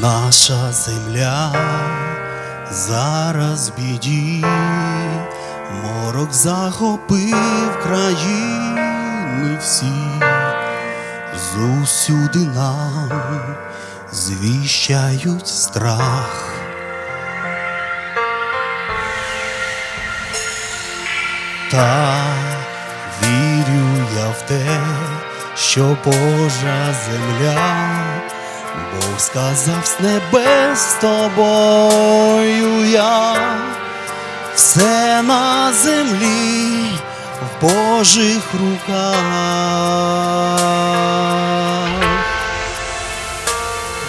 Наша земля зараз в біді, морок захопив країни всі, зусюди нам звіщають страх. Та вірю я в те, що Божа земля, Бог сказав з небес з тобою я, все на землі в Божих руках.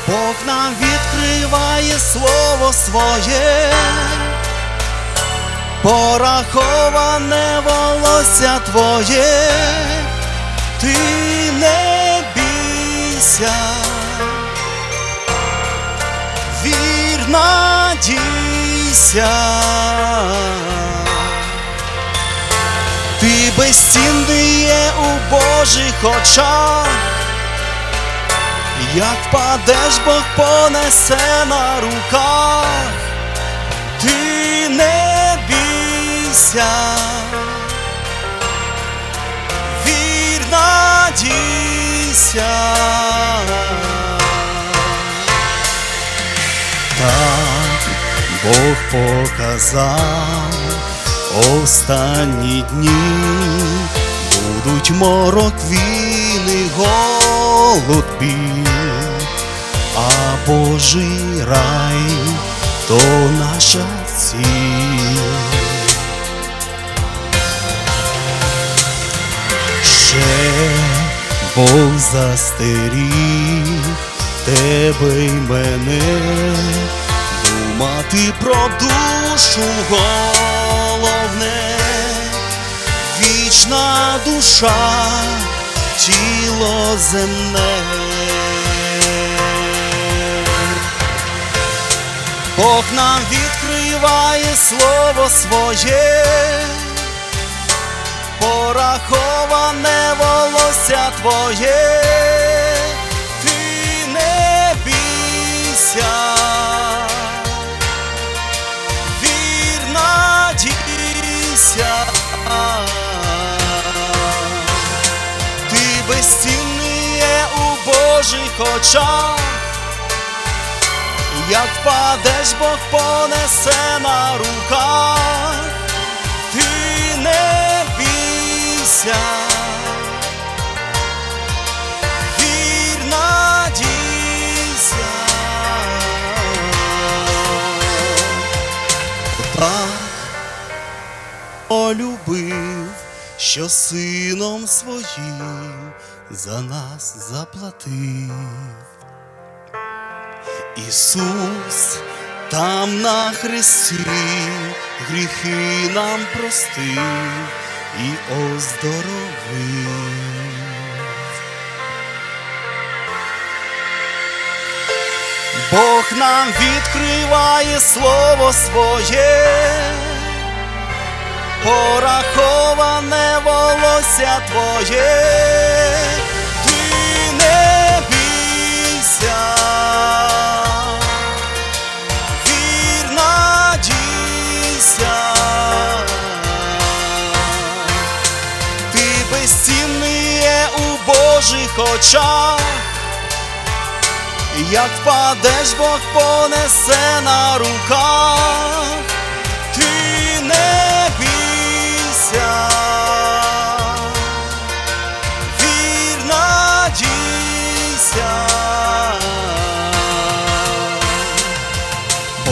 Бог нам відкриває слово своє. Пораховане волосся твоє, ти не бійся, вір надійся, ти безцінний є у Божих очах. Як впадеш, Бог понесе на руках, ти не бійся, вір надійся. Бог показав останні дні будуть морок війни, голод а Божий рай то наша ціль. Ще Бог застеріг тебе й мене, думати про душу головне, вічна душа, тіло земне. Бог нам відкриває слово своє, пораховане волосся твоє, очах. Як впадеш, Бог понесе на руках, ти не бійся, вір надійся, так полюбив, що сином своїм за нас заплатив. Ісус там на хресті гріхи нам простив і оздоровив. Бог нам відкриває слово своє, пораховане волосся твоє, ти не бійся, вір надійся, ти безцінний у Божих очах. Як впадеш, Бог понесе на руках, ти не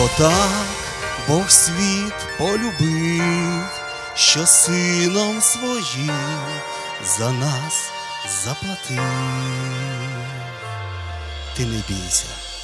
бо так Бог світ полюбив, що сином своїм за нас заплатив ти не бійся.